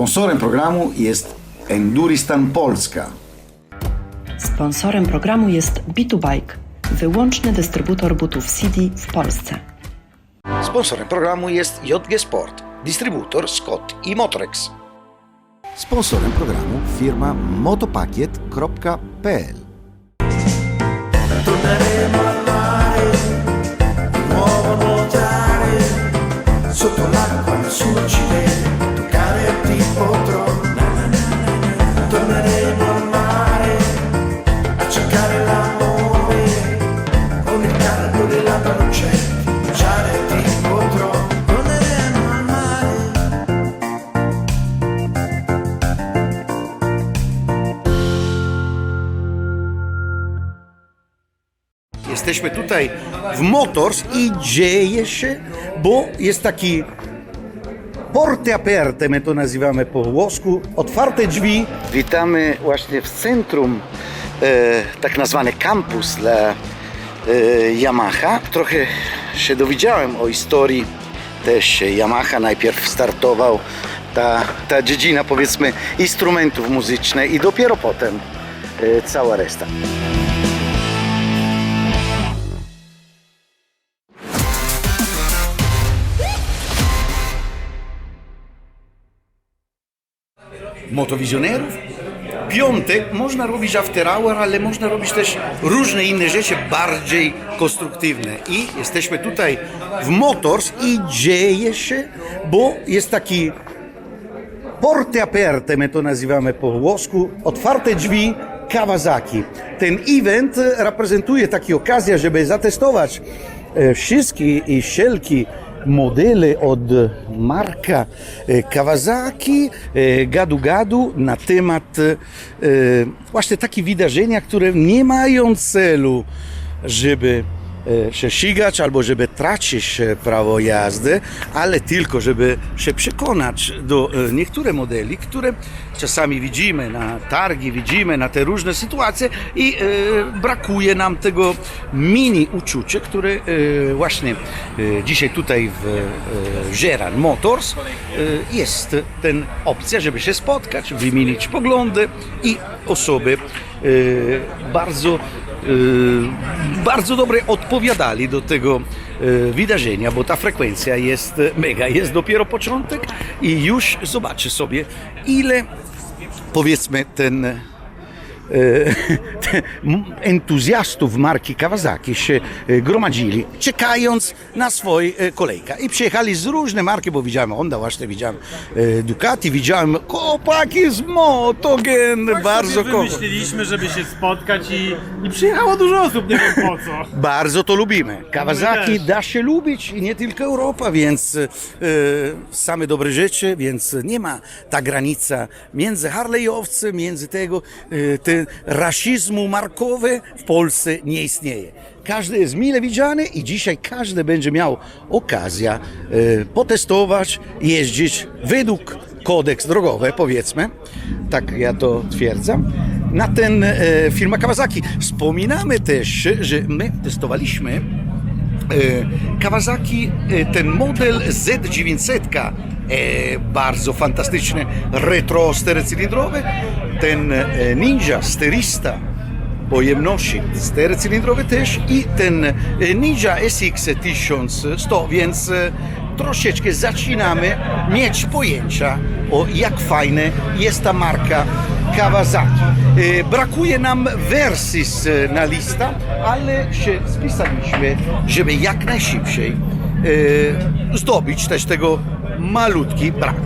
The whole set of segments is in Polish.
Sponsorem programu jest Enduristan Polska. Sponsorem programu jest Bike, wyłączny dystrybutor butów CD w Polsce. Sponsorem programu jest JG Sport, dystrybutor Scott i Motrex. Sponsorem programu firma motopakiet.pl Torneremo al mare, di nuovo a nuotare, sotto l'acqua nessuno ci vede, Jesteśmy tutaj w Motors i dzieje się, bo jest taki porte aperte, my to nazywamy po włosku, otwarte drzwi. Witamy właśnie w centrum, e, tak nazwany campus dla e, Yamaha. Trochę się dowiedziałem o historii też Yamaha. Najpierw startował ta, ta dziedzina powiedzmy instrumentów muzycznych i dopiero potem e, cała reszta. Motowizjonerów. Piątek można robić after hour, ale można robić też różne inne rzeczy bardziej konstruktywne. I jesteśmy tutaj w Motors i dzieje się, bo jest taki porte aperte, my to nazywamy po włosku, otwarte drzwi Kawasaki. Ten event reprezentuje takie okazję, żeby zatestować e, wszystkie i wszelkie modele od marka e, Kawasaki, e, gadu gadu na temat e, właśnie takie wydarzenia, które nie mają celu, żeby się ścigać albo żeby tracić e, prawo jazdy, ale tylko żeby się przekonać do e, niektóre modeli, które czasami widzimy na targi, widzimy na te różne sytuacje i e, brakuje nam tego mini uczucia, które e, właśnie e, dzisiaj tutaj w e, Geran Motors e, jest ten opcja, żeby się spotkać, wymienić poglądy i osoby e, bardzo e, bardzo dobre odpowiadali do tego e, wydarzenia, bo ta frekwencja jest mega, jest dopiero początek i już zobaczy sobie ile powiedzmy ten entuzjastów marki Kawasaki się e, gromadzili, czekając na swój e, kolejka. I przyjechali z różnych marki, bo widziałem Honda, właśnie widziałem e, Ducati, widziałem chłopaki z Motogen, bardzo sobie kocham. wymyśliliśmy, żeby się spotkać i, i przyjechało dużo osób, nie wiem po co. Bardzo to lubimy. Kawasaki My też. da się lubić i nie tylko Europa, więc e, same dobre rzeczy, więc nie ma ta granica między Harley'owcem, między tego, e, rasizmu markowy w Polsce nie istnieje. Każdy jest mile widziany i dzisiaj każdy będzie miał okazję e, potestować, jeździć według kodeks drogowy, powiedzmy, tak ja to twierdzam, na ten e, firma Kawasaki. Wspominamy też, że my testowaliśmy e, Kawasaki, e, ten model Z900, e, bardzo fantastyczny, retro czterycylindrowy, ten e, Ninja sterista pojemności czterycylindrowy też i ten e, Ninja SX 1100, więc e, troszeczkę zaczynamy mieć pojęcia o jak fajne jest ta marka Kawasaki. Brakuje nam z- na lista, ale się spisaliśmy, żeby jak najszybciej zdobyć też tego malutki brak.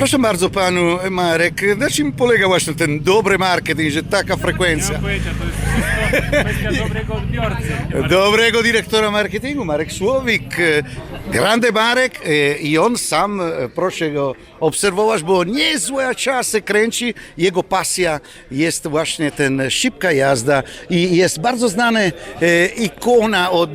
Przepraszam bardzo panu, Marek, na czym polega właśnie ten dobry marketing, że taka frekwencja? pojęcia, to jest dobrego odbiorcy. Dobrego dyrektora marketingu, Marek Słowik, grande Marek e, i on sam, e, proszę go obserwować, bo niezłe czasy kręci, jego pasja jest właśnie ten szybka jazda i jest bardzo znany e, ikona od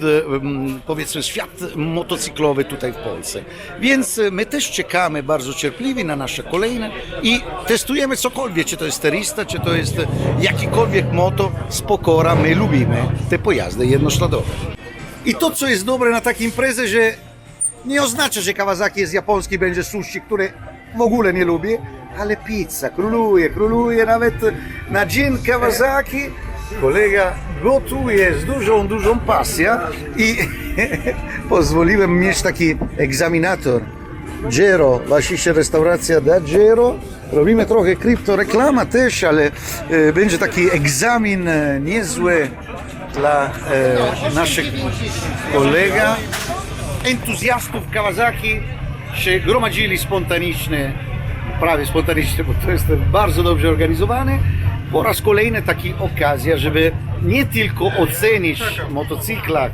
powiedzmy świat motocyklowy tutaj w Polsce. Więc my też czekamy bardzo cierpliwi na nasze kolejne i testujemy cokolwiek, czy to jest terista, czy to jest jakikolwiek moto z pokora, my lubimy te pojazdy jednośladowe. I to, co jest dobre na takiej imprezie, że nie oznacza, że Kawasaki jest japoński, będzie sushi, które w ogóle nie lubię, ale pizza króluje, króluje nawet na dzień Kawasaki. Kolega gotuje z dużą, dużą pasją i pozwoliłem mieć taki egzaminator. Gero, Wasische restauracja da Gero. Robimy trochę kryptoreklama też, ale e, będzie taki egzamin e, niezły dla e, naszych kolega entuzjastów Kawasaki się gromadzili spontanicznie, prawie spontanicznie, bo to jest bardzo dobrze organizowane. Po raz kolejny taka okazja, żeby nie tylko ocenić motocykla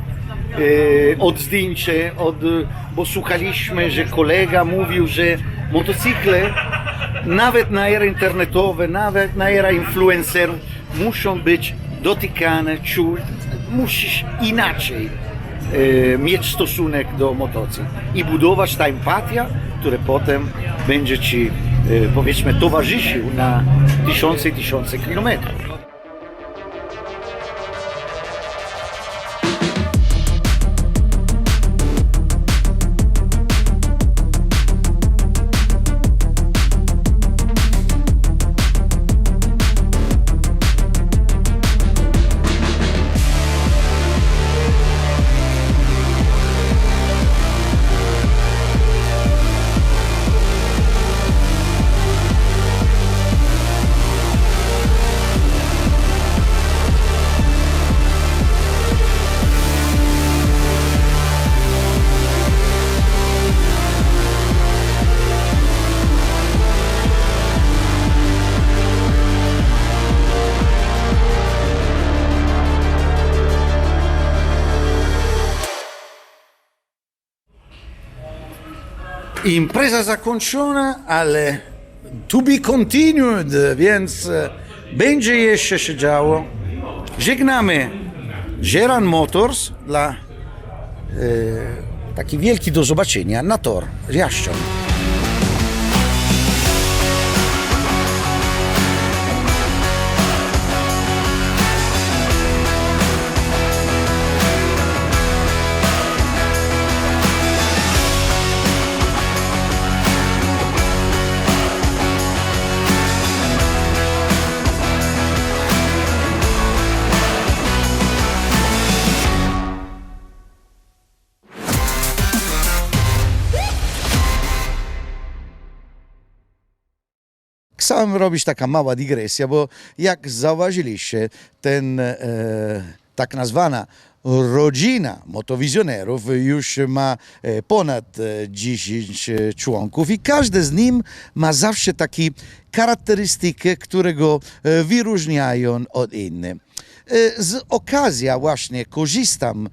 e, od zdjęcia, od, bo słuchaliśmy, że kolega mówił, że motocykle nawet na erę internetowe, nawet na era influencerów muszą być dotykane, czuć, musisz inaczej e, mieć stosunek do motocykla i budować ta empatia, która potem będzie ci e, powiedzmy towarzyszył na tysiące i tysiące kilometrów. Impreza zakończona, ale to be continued, więc e, będzie jeszcze się działo. Żegnamy Geran Motors dla e, taki wielki do zobaczenia na tor Jaszczon. Chciałem robić taka mała dygresja, bo jak zauważyliście, ten e, tak nazwana rodzina motowizjonerów już ma e, ponad e, 10 e, członków i każdy z nim ma zawsze taki charakterystykę, które go e, wyróżniają od innych. E, Z okazji właśnie korzystam e,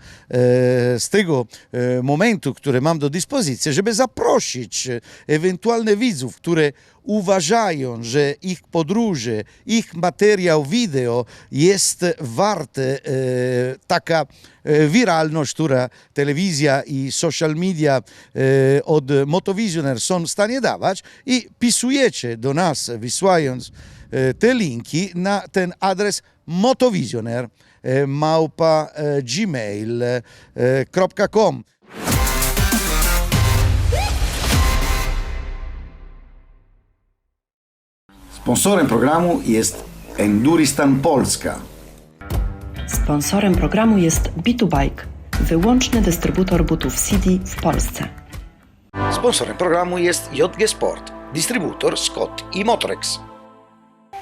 z tego e, momentu, który mam do dyspozycji, żeby zaprosić ewentualne widzów, które uważają, że ich podróże, ich materiał wideo jest warte taka wiralność, która telewizja i social media od Motovisioner są w stanie dawać i pisujecie do nas, wysyłając te linki na ten adres motovisioner e, małpa e, gmail.com. Sponsorem programu jest Enduristan Polska. Sponsorem programu jest B2Bike, wyłączny dystrybutor butów CD w Polsce. Sponsorem programu jest JG Sport, dystrybutor Scott i Motrex.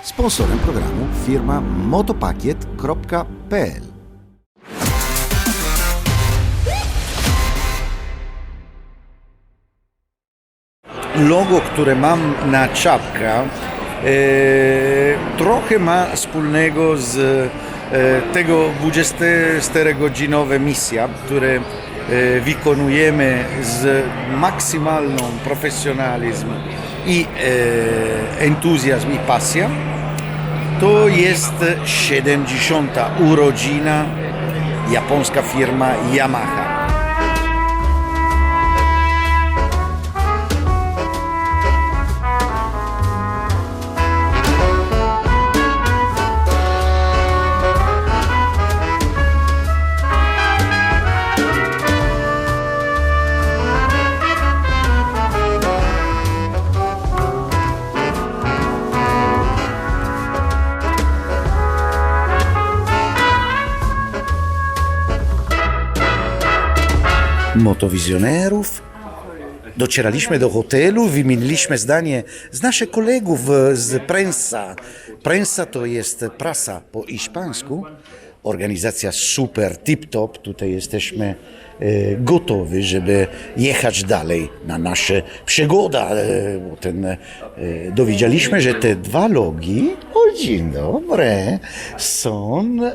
Sponsorem programu firma motopakiet.pl logo, które mam na czapka, e, trochę ma wspólnego z e, tego 24-godzinowe misja, które e, wykonujemy z maksymalną profesjonalizm i e, entuzjazm i pasja. To jest 70. urodzina japońska firma Yamaha. Motowizjonerów. Docieraliśmy do hotelu, wymieniliśmy zdanie z naszych kolegów e, z Prensa. Prensa to jest prasa po hiszpańsku. Organizacja super, tip-top. Tutaj jesteśmy e, gotowi, żeby jechać dalej na nasze przygoda. E, ten, dowiedzieliśmy, że te dwa logi, dzień dobry, są e,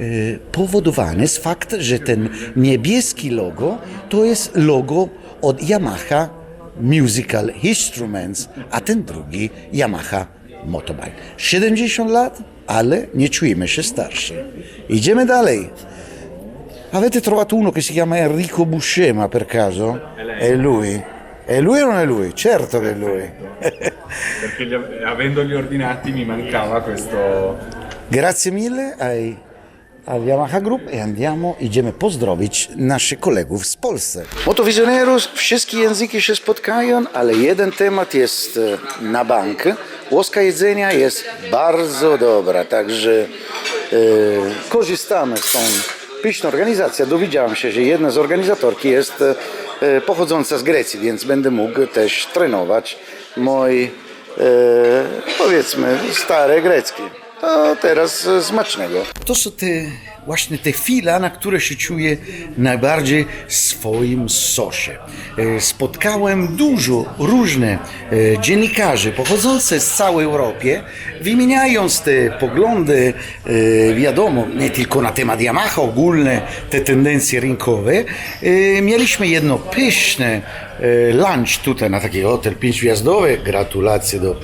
e, powodowane z fakt, że ten niebieski logo to jest logo od Yamaha Musical Instruments, a ten drugi Yamaha Motobike. 70 lat, ale nie czujemy się starsi. Idziemy dalej. Avete trovato uno che si chiama Enrico Buscema per caso? È lui. È lui o non è lui? Certo che è lui. perché li av- avendoli ordinati mi mancava questo Grazie mille ai, al Yamaha Group i andiamo, idziemy pozdrowić naszych kolegów z Polsce. Motowizjonerów, wszystkie języki się spotkają, ale jeden temat jest e, na bank. Łoska jedzenia jest bardzo dobra, także e, korzystamy z tą pyszną organizacją. Dowiedziałam się, że jedna z organizatorki jest e, e, pochodząca z Grecji, więc będę mógł też trenować mój, e, powiedzmy, stare greckie. To teraz e, smacznego. To są te właśnie te chwile, na które się czuję najbardziej w swoim sosie. E, Spotkałem dużo różnych e, dziennikarzy pochodzących z całej Europy, wymieniając te poglądy, wiadomo, nie tylko na temat Yamaha, ogólne te tendencje rynkowe. Mieliśmy jedno pyszne lunch tutaj na taki hotel pięciogwiazdowy. Gratulacje do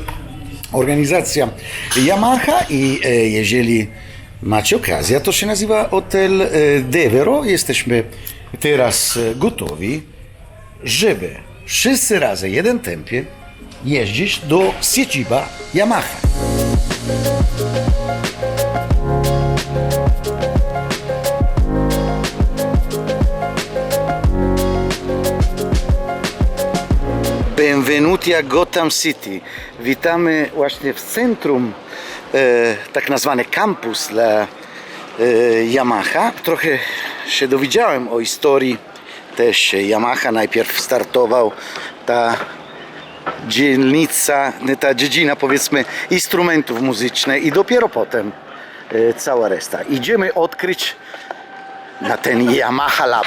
organizacja Yamaha i e, jeżeli macie okazję, to się nazywa Hotel e, Devero. Jesteśmy teraz e, gotowi, żeby wszyscy razem, jeden tempie, jeździć do siedziba Yamaha. Benvenuti a Gotham City. Witamy właśnie w centrum, e, tak zwany campus dla e, Yamaha. Trochę się dowiedziałem o historii też Yamaha. Najpierw startował ta dzielnica, ta dziedzina powiedzmy instrumentów muzycznych i dopiero potem e, cała reszta. Idziemy odkryć na ten Yamaha Lab.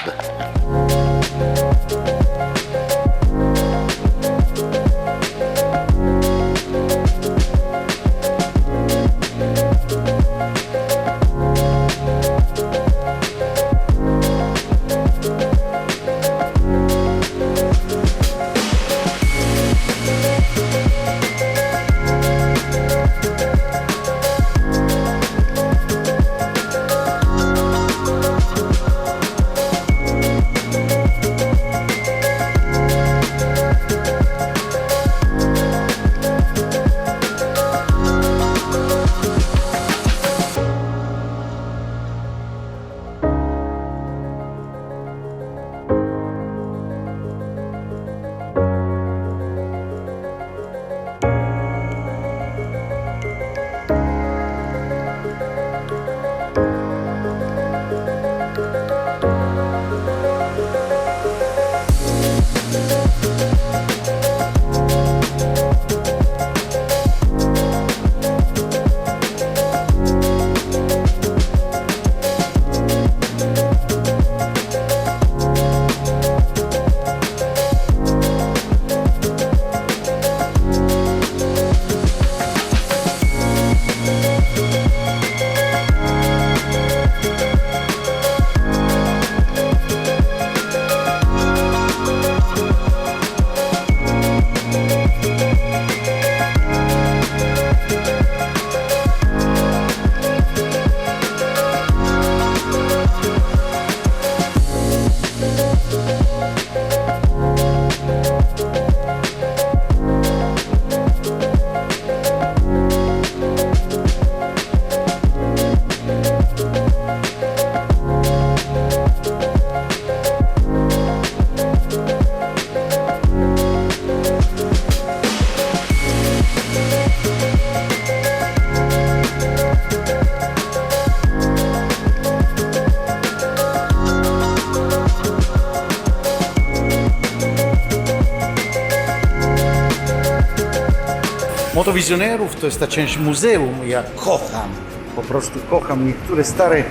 Motowizjonerów to jest ta część muzeum. Ja kocham, po prostu kocham niektóre stare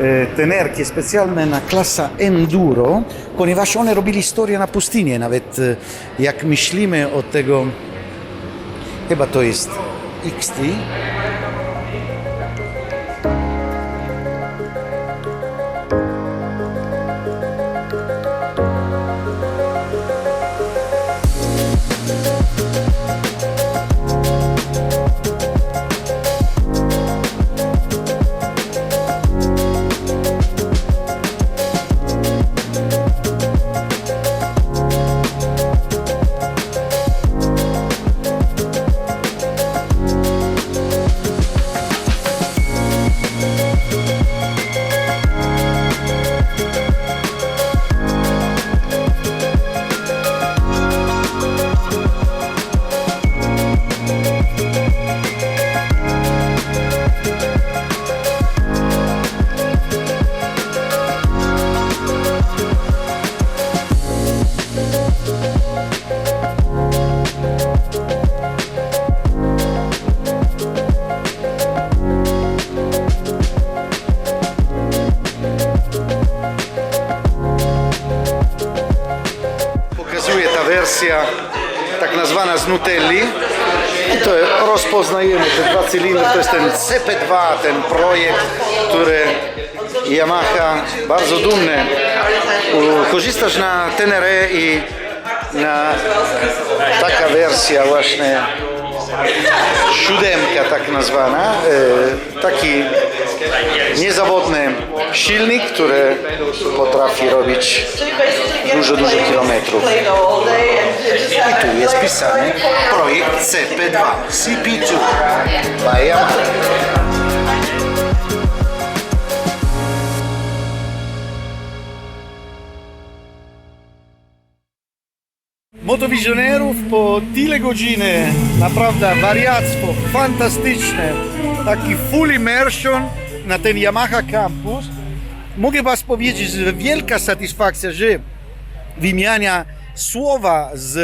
e, tenerki specjalne na klasa enduro, ponieważ one robili historię na pustyni. Nawet e, jak myślimy o tego, chyba to jest XT, rozpoznajemy te dwa cylindry, to jest ten CP2, ten projekt, który Yamaha bardzo dumny. Korzystasz na Tenere i na taka wersja właśnie siódemka tak nazwana, e, taki niezawodny silnik, który potrafi robić dużo, dużo kilometrów. I tu jest pisany projekt CP2, CP2 by Yamaha. Motowizjonerów po tyle godziny, naprawdę wariactwo, fantastyczne, taki full immersion na ten Yamaha Campus. Mogę Was powiedzieć, że wielka satysfakcja, że wymiania słowa z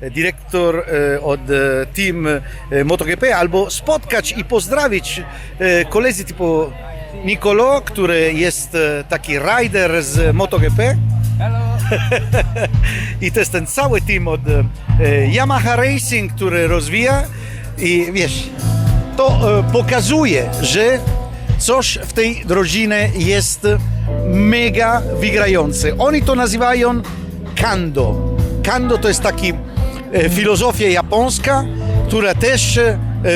e, dyrektor e, od e, team MotoGP albo spotkać i pozdrowić e, koledzy typu Nicolo, który jest taki rider z MotoGP. I to jest ten cały team od e, Yamaha Racing, który rozwija i wiesz, to e, pokazuje, że coś w tej rodzinie jest mega wygrające. Oni to nazywają kando. Kando to jest taki e, filozofia japońska, która też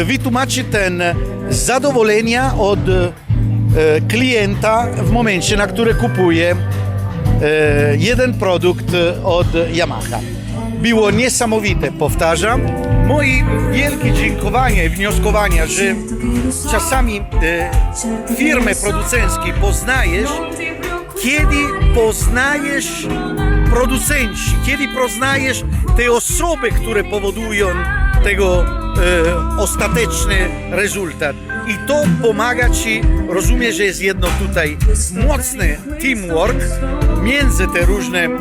wytłumaczy ten zadowolenia od klienta w momencie, na który kupuje jeden produkt od Yamaha. Było niesamowite, powtarzam. Moje wielkie dziękowania i wnioskowania, że czasami e, firmy producenckie poznajesz, kiedy poznajesz producenci, kiedy poznajesz te osoby, które powodują tego e, ostateczny rezultat. I to pomaga Ci, rozumiem, że jest jedno tutaj mocny teamwork między te różne e, e,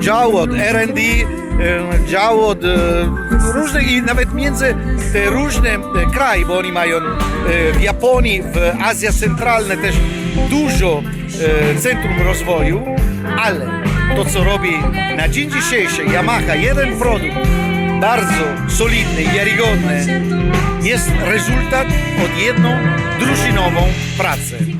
działy od R&D, e, działy od e, różnych i nawet między te różne kraje, bo oni mają e, w Japonii, w Azja Centralna też dużo e, centrum rozwoju, ale to co robi na dzień dzisiejszy Yamaha, jeden produkt bardzo solidny wiarygodny, jest rezultat od jedną drużynową pracę.